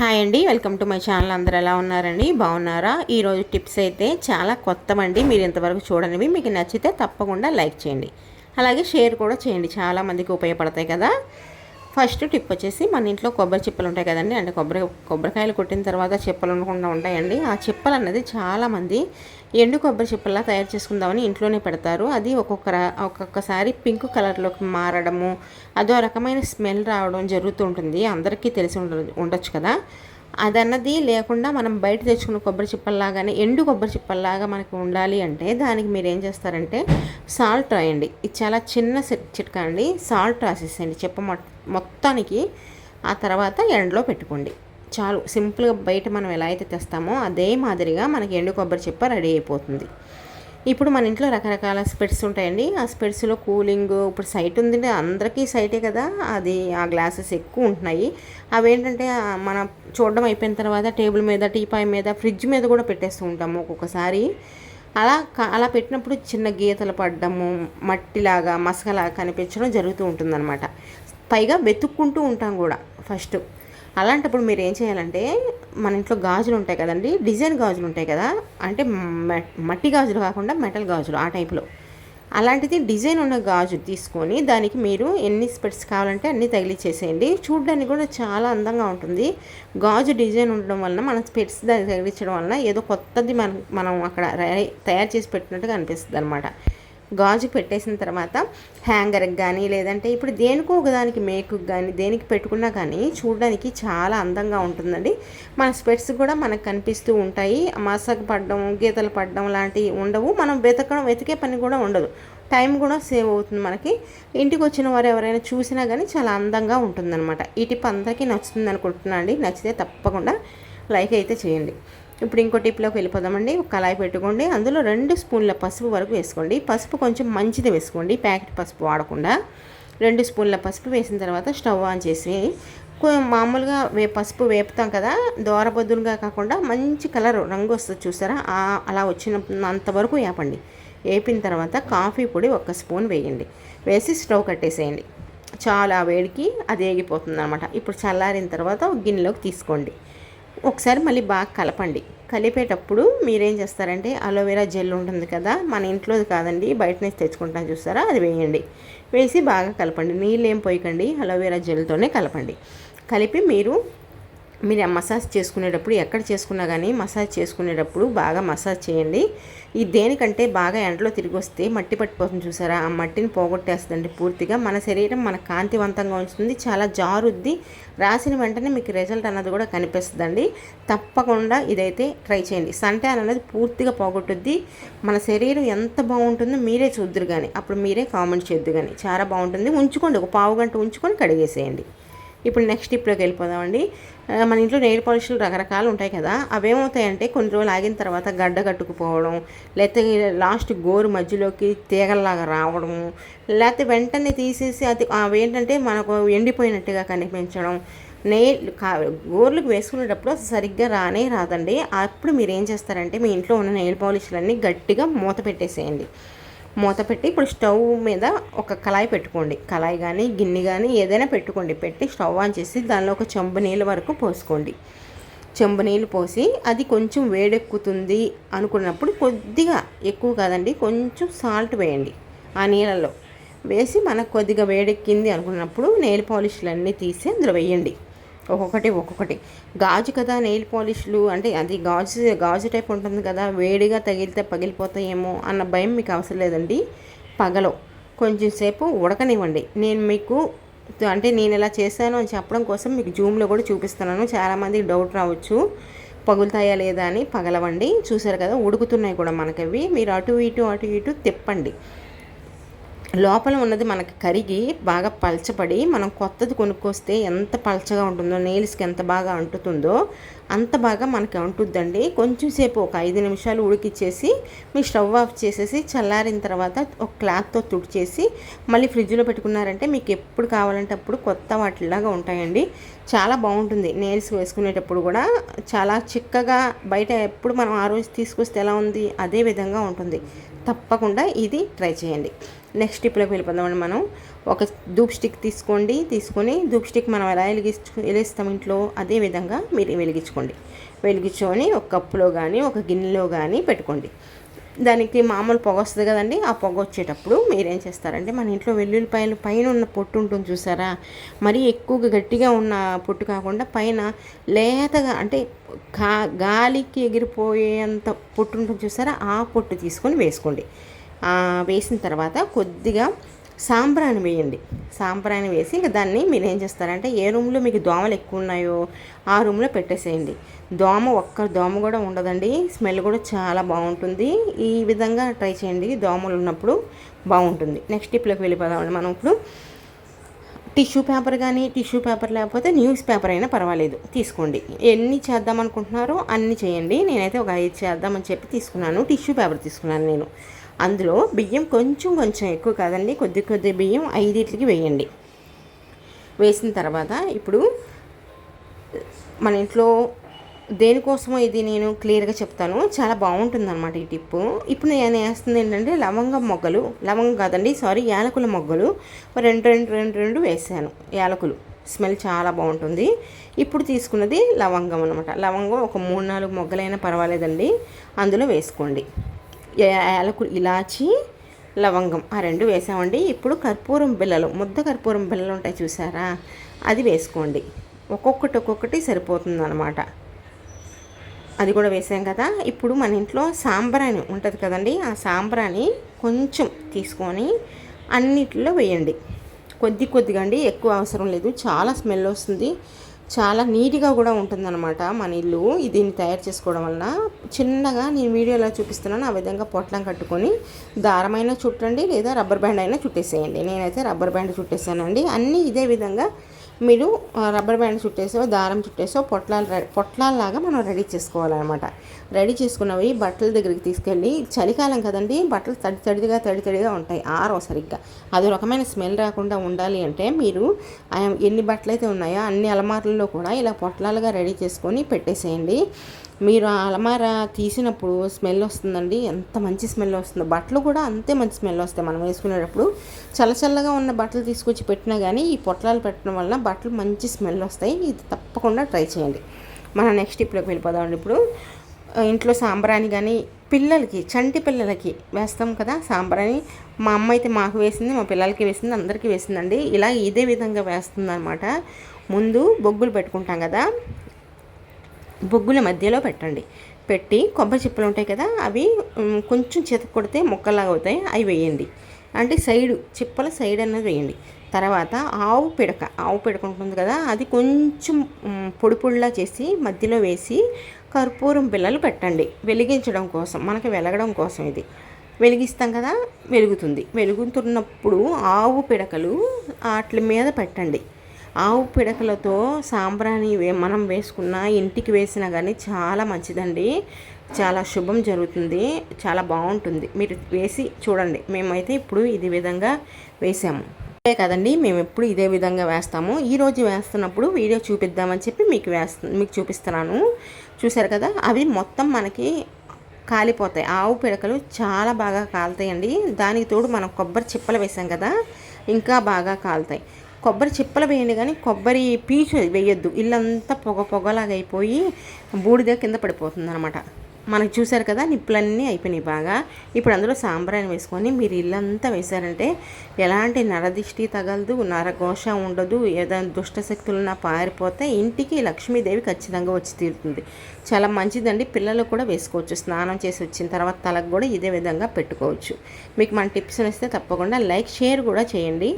Hi అండి welcome to my channel. అందరు ఎలా ఉన్నారండి? బాగున్నారా? ఈరోజు టిప్స్ అయితే చాలా కొత్తవండి. మీరు ఇంతవరకు చూడనివి. మీకు నచ్చితే తప్పకుండా లైక్ చేయండి. అలాగే షేర్ కూడా చేయండి. చాలా మందికి ఉపయోగపడతాయి కదా. ఫస్ట్ టిప్ వచ్చేసి మన ఇంట్లో కొబ్బరి చిప్పలు ఉంటాయి కదండి. అంటే కొబ్బరి కొబ్బరికాయలు కొట్టిన తర్వాత చిప్పలు ఉండకుండా ఉంటాయండి. ఆ చిప్పలు అన్నది చాలామంది ఎండు కొబ్బరి చిప్పల్లా తయారు చేసుకుందామని ఇంట్లోనే పెడతారు. అది ఒక్కొక్క ఒక్కొక్కసారి పింక్ కలర్లోకి మారడము అదో రకమైన స్మెల్ రావడం జరుగుతూ ఉంటుంది. అందరికీ తెలిసి ఉండ ఉండొచ్చు కదా. అదన్నది లేకుండా మనం బయట తెచ్చుకున్న కొబ్బరి చిప్పల్లాగానే ఎండు కొబ్బరి చిప్పల్లాగా మనకు ఉండాలి అంటే దానికి మీరు ఏం చేస్తారంటే సాల్ట్ రాయండి. ఇది చాలా చిన్న చిట్కా అండి. సాల్ట్ రాసేసేయండి. చెప్ప మొత్తానికి ఆ తర్వాత ఎండలో పెట్టుకోండి. చాలు. సింపుల్గా బయట మనం ఎలా అయితే తెస్తామో అదే మాదిరిగా మనకి ఎండు కొబ్బరి చిప్ప రెడీ అయిపోతుంది. ఇప్పుడు మన ఇంట్లో రకరకాల స్పెట్స్ ఉంటాయండి. ఆ స్పెట్స్లో కూలింగ్ ఇప్పుడు సైట్ ఉంది అందరికీ సైటే కదా. అది ఆ గ్లాసెస్ ఎక్కువ ఉంటున్నాయి. అవి ఏంటంటే మనం చూడడం అయిపోయిన తర్వాత టేబుల్ మీద టీపాయ్ మీద ఫ్రిడ్జ్ మీద కూడా పెట్టేస్తూ ఉంటాము ఒక్కొక్కసారి. అలా అలా పెట్టినప్పుడు చిన్న గీతలు పడ్డము మట్టిలాగా మసకలాగా కనిపించడం జరుగుతూ ఉంటుందన్నమాట. పైగా వెతుక్కుంటూ ఉంటాం కూడా ఫస్ట్. అలాంటప్పుడు మీరు ఏం చేయాలంటే మన ఇంట్లో గాజులు ఉంటాయి కదండి డిజైన్ గాజులు ఉంటాయి కదా అంటే మట్టి గాజులు కాకుండా మెటల్ గాజులు ఆ టైప్లో. అలాంటిది డిజైన్ ఉన్న గాజు తీసుకొని దానికి మీరు ఎన్ని స్పెట్స్ కావాలంటే అన్ని తగిలిచ్చేసేయండి. చూడడానికి కూడా చాలా అందంగా ఉంటుంది. గాజు డిజైన్ ఉండడం వలన మన స్పెట్స్ దానికి తగిలించడం వలన ఏదో కొత్తది మనం మనం అక్కడ తయారు చేసి పెట్టినట్టుగా అనిపిస్తుంది అనమాట గాజు పెట్టేసిన తర్వాత హ్యాంగర్కి కానీ లేదంటే ఇప్పుడు దేనికో ఒకదానికి మేకు కానీ దేనికి పెట్టుకున్నా కానీ చూడడానికి చాలా అందంగా ఉంటుందండి. మన స్పెట్స్ కూడా మనకు కనిపిస్తూ ఉంటాయి. మసక పడడం గీతలు పడడం లాంటివి ఉండవు. మనం వెతకడం వెతికే పని కూడా ఉండదు. టైం కూడా సేవ్ అవుతుంది మనకి. ఇంటికి వచ్చిన వారు ఎవరైనా చూసినా కానీ చాలా అందంగా ఉంటుందన్నమాట. ఈ టిప్ అందరికీ నచ్చుతుంది అనుకుంటున్నాను అండి. నచ్చితే తప్పకుండా లైక్ అయితే చేయండి. ఇప్పుడు ఇంకో టిప్లోకి వెళ్ళిపోదామండి. ఒక కళాయి పెట్టుకోండి. అందులో రెండు స్పూన్ల పసుపు వరకు వేసుకోండి. పసుపు కొంచెం మంచిది వేసుకోండి. ప్యాకెట్ పసుపు వాడకుండా రెండు స్పూన్ల పసుపు వేసిన తర్వాత స్టవ్ ఆన్ చేసి మామూలుగా వే పసుపు వేపుతాం కదా దోరబొద్దులుగా కాకుండా మంచి కలర్ రంగు వస్తుంది చూసారా? అలా వచ్చినంత అంతవరకు వేపండి. వేపిన తర్వాత కాఫీ పొడి ఒక స్పూన్ వేయండి. వేసి స్టవ్ కట్టేసేయండి. చాలా వేడికి అది వేగిపోతుంది అనమాట ఇప్పుడు చల్లారిన తర్వాత గిన్నెలోకి తీసుకోండి. ఒకసారి మళ్ళీ బాగా కలపండి. కలిపేటప్పుడు మీరేం చేస్తారంటే అలోవెరా జెల్ ఉంటుంది కదా మన ఇంట్లోది కాదండి బయట నుంచి తెచ్చుకుంటాను చూస్తారా? అది వేయండి. వేసి బాగా కలపండి. నీళ్ళు ఏం పోయకండి అలోవెరా జెల్తోనే కలపండి. కలిపి మీరు మీరు మసాజ్ చేసుకునేటప్పుడు ఎక్కడ చేసుకున్నా కానీ మసాజ్ చేసుకునేటప్పుడు బాగా మసాజ్ చేయండి. ఈ దేనికంటే బాగా ఎండలో తిరిగి వస్తే మట్టి పట్టిపోతుంది చూసారా? ఆ మట్టిని పోగొట్టేస్తుందండి పూర్తిగా. మన శరీరం మన కాంతివంతంగా ఉంచుతుంది. చాలా జారుద్ది. రాసిన వెంటనే మీకు రిజల్ట్ అన్నది కూడా కనిపిస్తుందండి. తప్పకుండా ఇదైతే ట్రై చేయండి. సంటాన్ అనేది పూర్తిగా పోగొట్టుద్ది. మన శరీరం ఎంత బాగుంటుందో మీరే చూద్దరు కానీ అప్పుడు మీరే కామెంట్ చేద్దు కానీ చాలా బాగుంటుంది. ఉంచుకోండి. ఒక పావు గంట ఉంచుకొని కడిగేసేయండి. ఇప్పుడు నెక్స్ట్ టిప్లోకి వెళ్ళిపోదామండి. మన ఇంట్లో నెయిల్ పాలిష్లు రకరకాలు ఉంటాయి కదా అవేమవుతాయంటే కొన్ని రోజులు ఆగిన తర్వాత గడ్డ కట్టుకుపోవడం లేకపోతే లాస్ట్ గోరు మధ్యలోకి తీగల్లాగా రావడం లేకపోతే వెంటనే తీసేసి అది అవేంటంటే మనకు ఎండిపోయినట్టుగా కనిపించడం. నెయిల్ గోర్లకు వేసుకునేటప్పుడు సరిగ్గా రానే రాదండి. అప్పుడు మీరు ఏం చేస్తారంటే మీ ఇంట్లో ఉన్న నెయిల్ పాలిష్లన్నీ గట్టిగా మూత పెట్టేసేయండి. మూత పెట్టి ఇప్పుడు స్టవ్ మీద ఒక కళాయి పెట్టుకోండి. కళాయి కానీ గిన్నె కానీ ఏదైనా పెట్టుకోండి. పెట్టి స్టవ్ ఆన్ చేసి దానిలో ఒక చెంబు నీళ్ళ వరకు పోసుకోండి. చెంబు నీళ్ళు పోసి అది కొంచెం వేడెక్కుతుంది అనుకున్నప్పుడు కొద్దిగా ఎక్కువ కాదండి కొంచెం సాల్ట్ వేయండి ఆ నీళ్ళలో. వేసి మనకు కొద్దిగా వేడెక్కింది అనుకున్నప్పుడు నెయిల్ పాలిష్లన్నీ తీసి అందులో వేయండి. ఒక్కొక్కటి ఒక్కొక్కటి. గాజు కదా నెయిల్ పాలిష్లు అంటే అది గాజు గాజు టైప్ ఉంటుంది కదా వేడిగా తగిలితే పగిలిపోతాయేమో అన్న భయం మీకు అవసరం లేదండి. పగలో. కొంచెం సేపు ఉడకనివ్వండి. నేను మీకు అంటే నేను ఇలా చేశాను అని చెప్పడం కోసం మీకు జూమ్లో కూడా చూపిస్తున్నాను. చాలామందికి డౌట్ రావచ్చు. పగులుతాయా లేదా అని పగలవండి. చూసారు కదా ఉడుకుతున్నాయి కూడా మనకవి. మీరు అటు ఇటు అటు ఇటు తిప్పండి. లోపల ఉన్నది మనకి కరిగి బాగా పలచబడి మనం కొత్తది కొనుక్కొస్తే ఎంత పలచగా ఉంటుందో నెయిల్స్కి ఎంత బాగా అంటుతుందో అంత బాగా మనకి అంటుద్దండి. కొంచెం సేపు ఒక ఐదు నిమిషాలు ఉడికిచ్చేసి మీ స్టవ్ ఆఫ్ చేసేసి చల్లారిన తర్వాత ఒక క్లాత్తో తుడిచేసి మళ్ళీ ఫ్రిడ్జ్లో పెట్టుకున్నారంటే మీకు ఎప్పుడు కావాలంటే అప్పుడు కొత్త వాటిలాగా ఉంటాయండి. చాలా బాగుంటుంది నెయిల్స్ వేసుకునేటప్పుడు కూడా. చాలా చిక్కగా బయట ఎప్పుడు మనం ఆ రోజు తీసుకొస్తే ఎలా ఉంది అదే విధంగా ఉంటుంది. తప్పకుండా ఇది ట్రై చేయండి. నెక్స్ట్ టిప్లోకి వెళ్ళిపోదామండి మనం. ఒక ధూప్ స్టిక్ తీసుకోండి. తీసుకొని ధూప్ స్టిక్ మనం ఎలా వెలిగించు వెలిగిస్తాం ఇంట్లో? అదే విధంగా మీరు వెలిగించుకోండి. వెలిగించుకొని ఒక కప్పులో కానీ ఒక గిన్నెలో కానీ పెట్టుకోండి. దానికి మామూలు పొగ వస్తుంది కదండి. ఆ పొగ వచ్చేటప్పుడు మీరేం చేస్తారంటే మన ఇంట్లో వెల్లుల్లిపాయలు పైన ఉన్న పొట్టు ఉంటుంది చూసారా? మరీ ఎక్కువగా గట్టిగా ఉన్న పొట్టు కాకుండా పైన లేతగా అంటే గా గాలికి ఎగిరిపోయేంత పొట్టు ఉంటుంది చూసారా? ఆ పొట్టు తీసుకొని వేసుకోండి. వేసిన తర్వాత కొద్దిగా సాంబ్రాణి వేయండి. సాంబ్రాన్ని వేసి ఇంకా దాన్ని మీరు ఏం చేస్తారంటే ఏ రూమ్లో మీకు దోమలు ఎక్కువ ఉన్నాయో ఆ రూమ్లో పెట్టేసేయండి. దోమ ఒక్క దోమ కూడా ఉండదండి. స్మెల్ కూడా చాలా బాగుంటుంది. ఈ విధంగా ట్రై చేయండి. దోమలు ఉన్నప్పుడు బాగుంటుంది. నెక్స్ట్ టిప్లోకి వెళ్ళిపోదామండి మనం ఇప్పుడు. టిష్యూ పేపర్ కానీ టిష్యూ పేపర్ లేకపోతే న్యూస్ పేపర్ అయినా పర్వాలేదు. తీసుకోండి. ఎన్ని చేద్దాం అనుకుంటున్నారో అన్ని చేయండి. నేనైతే ఒక ఐదు చేద్దామని చెప్పి తీసుకున్నాను. టిష్యూ పేపర్ తీసుకున్నాను నేను. అందులో బియ్యం కొంచెం కొంచెం ఎక్కువ కాదండి. కొద్ది కొద్ది బియ్యం ఐదింటికి వేయండి. వేసిన తర్వాత ఇప్పుడు మన ఇంట్లో దేనికోసమో ఇది నేను క్లియర్గా చెప్తాను. చాలా బాగుంటుంది అనమాట ఈ టిప్పు. ఇప్పుడు నేను వేస్తుంది ఏంటంటే లవంగం మొగ్గలు. లవంగం కాదండి సారీ యాలకుల మొగ్గలు. రెండు రెండు రెండు రెండు వేసాను యాలకులు. స్మెల్ చాలా బాగుంటుంది. ఇప్పుడు తీసుకున్నది లవంగం అనమాట లవంగం ఒక మూడు నాలుగు మొగ్గలైనా పర్వాలేదండి. అందులో వేసుకోండి. యాలకులు ఇలాచి లవంగం. ఆ రెండు వేసామండి. ఇప్పుడు కర్పూరం బిళ్ళలు ముద్ద కర్పూరం బిళ్ళలు ఉంటాయి చూసారా? అది వేసుకోండి. ఒక్కొక్కటి ఒక్కొక్కటి సరిపోతుంది అనమాట అది కూడా వేసాం కదా. ఇప్పుడు మన ఇంట్లో సాంబ్రాణి ఉంటుంది కదండి ఆ సాంబ్రాణి కొంచెం తీసుకొని అన్నిటిలో వేయండి. కొద్ది కొద్దిగా అండి ఎక్కువ అవసరం లేదు. చాలా స్మెల్ వస్తుంది. చాలా నీట్గా కూడా ఉంటుందన్నమాట మన ఇల్లు. దీన్ని తయారు చేసుకోవడం వలన చిన్నగా నేను వీడియోలో చూపిస్తున్నాను ఆ విధంగా పొట్లం కట్టుకొని దారమైనా చుట్టండి లేదా రబ్బర్ బ్యాండ్ అయినా చుట్టేసేయండి. నేనైతే రబ్బర్ బ్యాండ్ చుట్టేసానండి. అన్నీ ఇదే విధంగా మీరు రబ్బర్ బ్యాండ్ చుట్టేసో దారం చుట్టేసో పొట్లాలు రె- పొట్లాల్లాగా మనం రెడీ చేసుకోవాలన్నమాట. రెడీ చేసుకున్నవి బట్టల దగ్గరికి తీసుకెళ్ళి చలికాలం కదండి బట్టలు తడి తడిగా తడి తడిగా ఉంటాయి ఆరో సరిగ్గా. అది రకమైన స్మెల్ రాకుండా ఉండాలి అంటే మీరు ఆ ఎన్ని బట్టలు అయితే ఉన్నాయో అన్ని అలమారుల్లో కూడా ఇలా పొట్లాలుగా రెడీ చేసుకొని పెట్టేసేయండి. మీరు ఆ అలమార తీసినప్పుడు స్మెల్ వస్తుందండి. ఎంత మంచి స్మెల్ వస్తుందో. బట్టలు కూడా అంతే మంచి స్మెల్ వస్తాయి. మనం వేసుకునేటప్పుడు చల్ల చల్లగా ఉన్న బట్టలు తీసుకొచ్చి పెట్టినా కానీ ఈ పొట్లాలు పెట్టడం వల్ల బట్టలు మంచి స్మెల్ వస్తాయి. ఇది తప్పకుండా ట్రై చేయండి. మనం నెక్స్ట్ ఇప్పుడు వెళ్ళిపోదామండి ఇప్పుడు. ఇంట్లో సాంబ్రాణి కానీ పిల్లలకి చంటి పిల్లలకి వేస్తాం కదా సాంబ్రాణి. మా అమ్మ అయితే మాకు వేసింది మా పిల్లలకి వేసింది అందరికీ వేసిందండి. ఇలా ఇదే విధంగా వేస్తుంది అనమాట ముందు బొగ్గులు పెట్టుకుంటాం కదా. బొగ్గుల మధ్యలో పెట్టండి. పెట్టి కొబ్బరి చిప్పలు ఉంటాయి కదా అవి కొంచెం చేత కొడితే మొక్కలాగా అవుతాయి అవి వేయండి. అంటే సైడు చిప్పల సైడ్ అన్నది వేయండి. తర్వాత ఆవు పిడక ఆవు పిడక ఉంటుంది కదా అది కొంచెం పొడి పొడిలా చేసి మధ్యలో వేసి కర్పూరం పిల్లలు పెట్టండి. వెలిగించడం కోసం మనకి వెలగడం కోసం ఇది. వెలిగిస్తాం కదా వెలుగుతుంది. వెలుగుతున్నప్పుడు ఆవు పిడకలు వాటి మీద పెట్టండి. ఆవు పిడకలతో సాంబ్రాణి వే- మనం వేసుకున్న ఇంటికి వేసినా కానీ చాలా మంచిదండి. చాలా శుభం జరుగుతుంది. చాలా బాగుంటుంది. మీరు వేసి చూడండి. మేమైతే ఇప్పుడు ఇదే విధంగా వేసాము. అంతే కదండి. మేము ఎప్పుడు ఇదే విధంగా వేస్తాము. ఈరోజు వేస్తున్నప్పుడు వీడియో చూపిద్దామని చెప్పి మీకు వేస్తు మీకు చూపిస్తున్నాను. చూసారు కదా? అవి మొత్తం మనకి కాలిపోతాయి. ఆవు పిడకలు చాలా బాగా కాలుతాయండి. దానికి తోడు మనం కొబ్బరి చిప్పలు వేసాం కదా? ఇంకా బాగా కాలుతాయి. కొబ్బరి చిప్పలు వేయండి కానీ కొబ్బరి పీచు వేయొద్దు. ఇల్లంతా పొగ పొగలాగా అయిపోయి బూడిద కింద పడిపోతుంది అనమాట మనకు చూసారు కదా నిప్పులన్నీ అయిపోయినాయి బాగా. ఇప్పుడు అందులో సాంబ్రాన్ని వేసుకొని మీరు ఇల్లంతా వేశారంటే ఎలాంటి నరదిష్టి తగలదు నరఘోష ఉండదు ఏదైనా దుష్టశక్తులున్నా పారిపోతే ఇంటికి లక్ష్మీదేవి ఖచ్చితంగా వచ్చి తీరుతుంది. చాలా మంచిదండి పిల్లలు కూడా వేసుకోవచ్చు. స్నానం చేసి వచ్చిన తర్వాత తలకు కూడా ఇదే విధంగా పెట్టుకోవచ్చు. మీకు మన టిప్స్ ఇస్తే తప్పకుండా లైక్ షేర్ కూడా చేయండి.